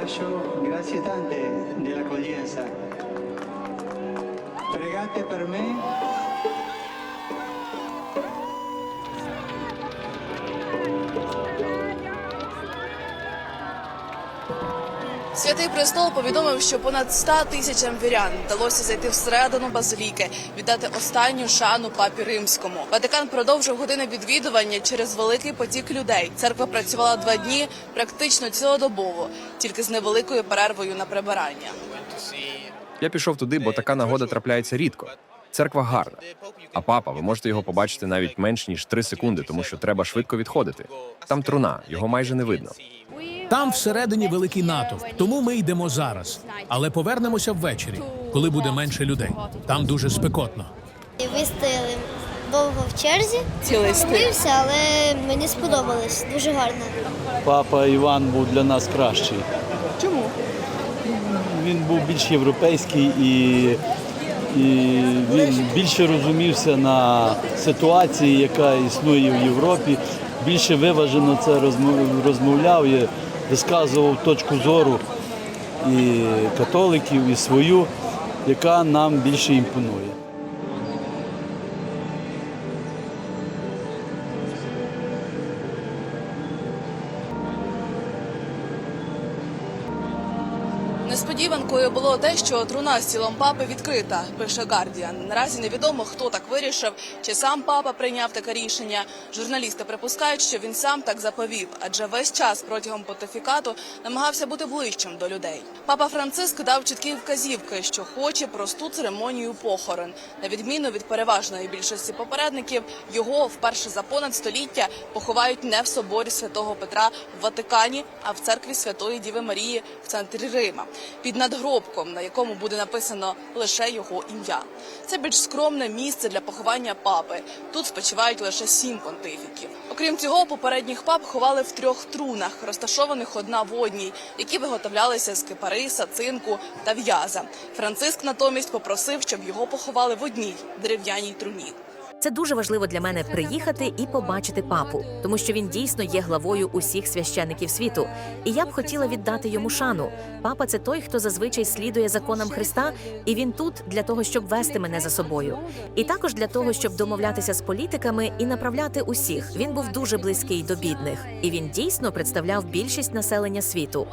lascio, grazie tante dell'accoglienza. Pregate per me Святий престол повідомив, що понад 100 тисячам вірян вдалося зайти всередину базиліки, віддати останню шану папі римському. Ватикан продовжив години відвідування через великий потік людей. Церква працювала два дні, практично цілодобово, тільки з невеликою перервою на прибирання. Я пішов туди, бо така нагода трапляється рідко. Церква гарна. А папа, ви можете його побачити навіть менш ніж три секунди, тому що треба швидко відходити. Там труна, його майже не видно. Там всередині великий натовп, тому ми йдемо зараз. Але повернемося ввечері, коли буде менше людей. Там дуже спекотно. Ви стояли довго в черзі. Цілий. Дивився, але мені сподобалось. Дуже гарно. Папа Іван був для нас кращий. Чому? Він був більш європейський і, і він більше розумівся на ситуації, яка існує в Європі. Більше виважено це розмов- розмовляв висказував точку зору і католиків, і свою, яка нам більше імпонує. Несподіванкою було те, що труна з тілом папи відкрита, пише Гардіан. Наразі невідомо, хто так вирішив, чи сам папа прийняв таке рішення. Журналісти припускають, що він сам так заповів, адже весь час протягом понтифікату намагався бути ближчим до людей. Папа Франциск дав чіткі вказівки, що хоче просту церемонію похорон. На відміну від переважної більшості попередників, його вперше за понад століття поховають не в соборі святого Петра в Ватикані, а в церкві Святої Діви Марії в центрі Рима під надгробком, на якому буде написано лише його ім'я. Це більш скромне місце для поховання папи. Тут спочивають лише сім понтифіків. Окрім цього, попередніх пап ховали в трьох трунах, розташованих одна в одній, які виготовлялися з кипариса, цинку та в'яза. Франциск натомість попросив, щоб його поховали в одній дерев'яній труні. Це дуже важливо для мене приїхати і побачити папу, тому що він дійсно є главою усіх священиків світу. І я б хотіла віддати йому шану. Папа це той, хто зазвичай слідує законам Христа, і він тут для того, щоб вести мене за собою. І також для того, щоб домовлятися з політиками і направляти усіх. Він був дуже близький до бідних, і він дійсно представляв більшість населення світу.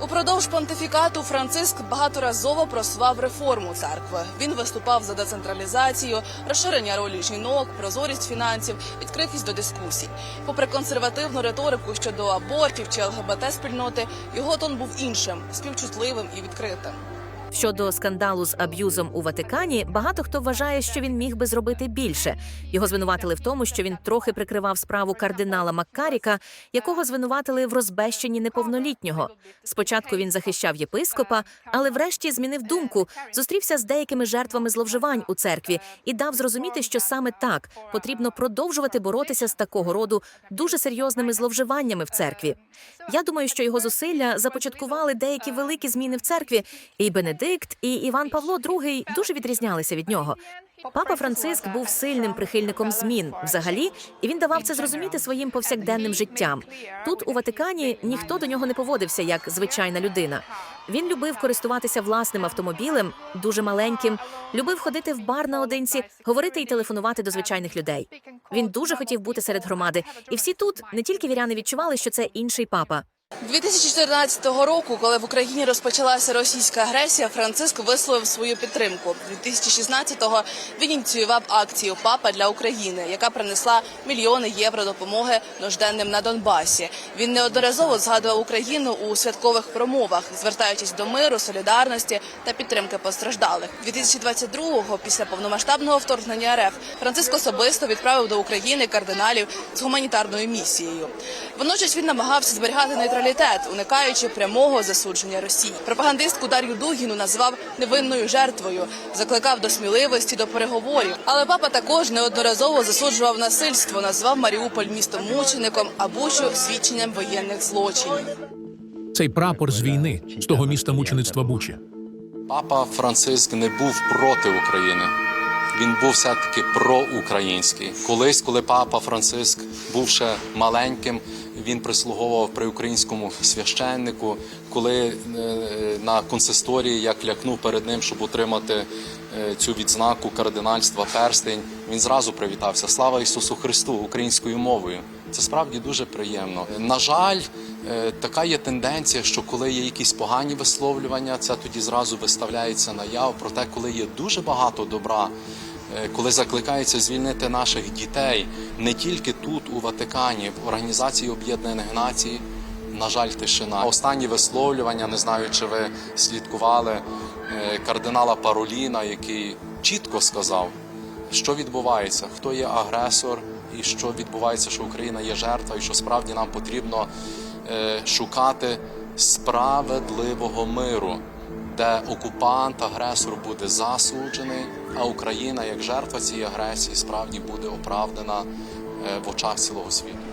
Упродовж понтифікату Франциск багаторазово просував реформу церкви. Він виступав за децентралізацію, розширення ролі жінок, прозорість фінансів, відкритість до дискусій. Попри консервативну риторику щодо абортів чи ЛГБТ спільноти, його тон був іншим, співчутливим і відкритим. Щодо скандалу з аб'юзом у Ватикані, багато хто вважає, що він міг би зробити більше. Його звинуватили в тому, що він трохи прикривав справу кардинала Маккаріка, якого звинуватили в розбещенні неповнолітнього. Спочатку він захищав єпископа, але врешті змінив думку, зустрівся з деякими жертвами зловживань у церкві і дав зрозуміти, що саме так потрібно продовжувати боротися з такого роду дуже серйозними зловживаннями в церкві. Я думаю, що його зусилля започаткували деякі великі зміни в церкві, і Бенедикт, і Іван Павло II дуже відрізнялися від нього. Папа Франциск був сильним прихильником змін взагалі, і він давав це зрозуміти своїм повсякденним життям. Тут у Ватикані ніхто до нього не поводився як звичайна людина. Він любив користуватися власним автомобілем, дуже маленьким, любив ходити в бар наодинці, говорити і телефонувати до звичайних людей. Він дуже хотів бути серед громади, і всі тут не тільки віряни відчували, що це інший папа. 2014 року, коли в Україні розпочалася російська агресія, Франциск висловив свою підтримку. 2016-го він ініціював акцію Папа для України, яка принесла мільйони євро допомоги нужденним на Донбасі. Він неодноразово згадував Україну у святкових промовах, звертаючись до миру, солідарності та підтримки постраждалих. 2022-го, після повномасштабного вторгнення РФ, Франциск особисто відправив до України кардиналів з гуманітарною місією. Водночас він намагався зберігати нейтралітет, уникаючи прямого засудження Росії. Пропагандистку Дар'ю Дугіну назвав невинною жертвою, закликав до сміливості до переговорів. Але папа також неодноразово засуджував насильство, назвав Маріуполь містом мучеником, а Бучу свідченням воєнних злочинів. Цей прапор з війни з того міста мучеництва Бучі. Папа Франциск не був проти України. Він був все-таки проукраїнський. Колись, коли папа Франциск був ще маленьким, він прислуговував при українському священнику, коли е, на консисторії я клякнув перед ним, щоб отримати е, цю відзнаку кардинальства перстень. Він зразу привітався. Слава Ісусу Христу українською мовою. Це справді дуже приємно. На жаль, е, така є тенденція, що коли є якісь погані висловлювання, це тоді зразу виставляється наяв. Проте, коли є дуже багато добра, коли закликається звільнити наших дітей не тільки тут, у Ватикані, в Організації Об'єднаних Націй, на жаль, тишина. Останні висловлювання, не знаю, чи ви слідкували е, кардинала Пароліна, який чітко сказав, що відбувається, хто є агресор, і що відбувається, що Україна є жертва, і що справді нам потрібно е, шукати справедливого миру, де окупант, агресор буде засуджений, а Україна як жертва цієї агресії справді буде оправдана е, в очах цілого світу.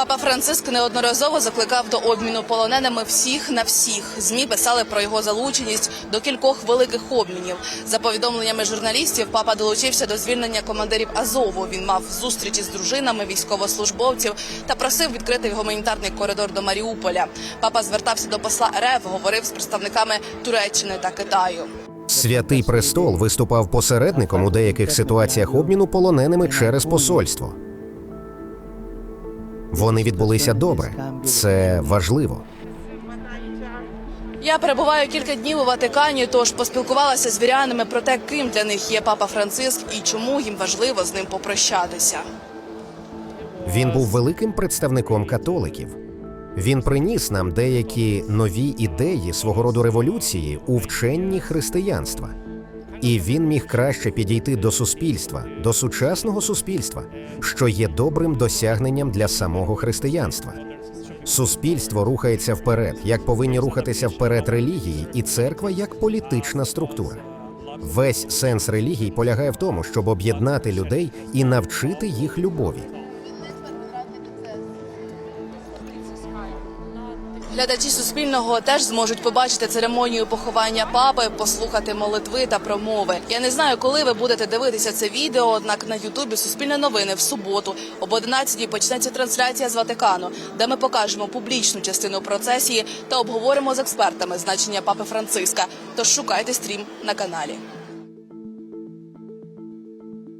Папа Франциск неодноразово закликав до обміну полоненими всіх на всіх. Змі писали про його залученість до кількох великих обмінів. За повідомленнями журналістів, папа долучився до звільнення командирів Азову. Він мав зустрічі з дружинами військовослужбовців та просив відкрити гуманітарний коридор до Маріуполя. Папа звертався до посла РФ, говорив з представниками Туреччини та Китаю. Святий престол виступав посередником у деяких ситуаціях обміну полоненими через посольство. Вони відбулися добре. Це важливо. Я перебуваю кілька днів у Ватикані, тож поспілкувалася з вірянами про те, ким для них є папа Франциск і чому їм важливо з ним попрощатися. Він був великим представником католиків. Він приніс нам деякі нові ідеї свого роду революції у вченні християнства. І він міг краще підійти до суспільства, до сучасного суспільства, що є добрим досягненням для самого християнства. Суспільство рухається вперед, як повинні рухатися вперед релігії і церква як політична структура. Весь сенс релігій полягає в тому, щоб об'єднати людей і навчити їх любові. Глядачі Суспільного теж зможуть побачити церемонію поховання папи, послухати молитви та промови. Я не знаю, коли ви будете дивитися це відео. Однак на Ютубі Суспільне новини в суботу об 11 почнеться трансляція з Ватикану, де ми покажемо публічну частину процесії та обговоримо з експертами значення папи Франциска. Тож шукайте стрім на каналі.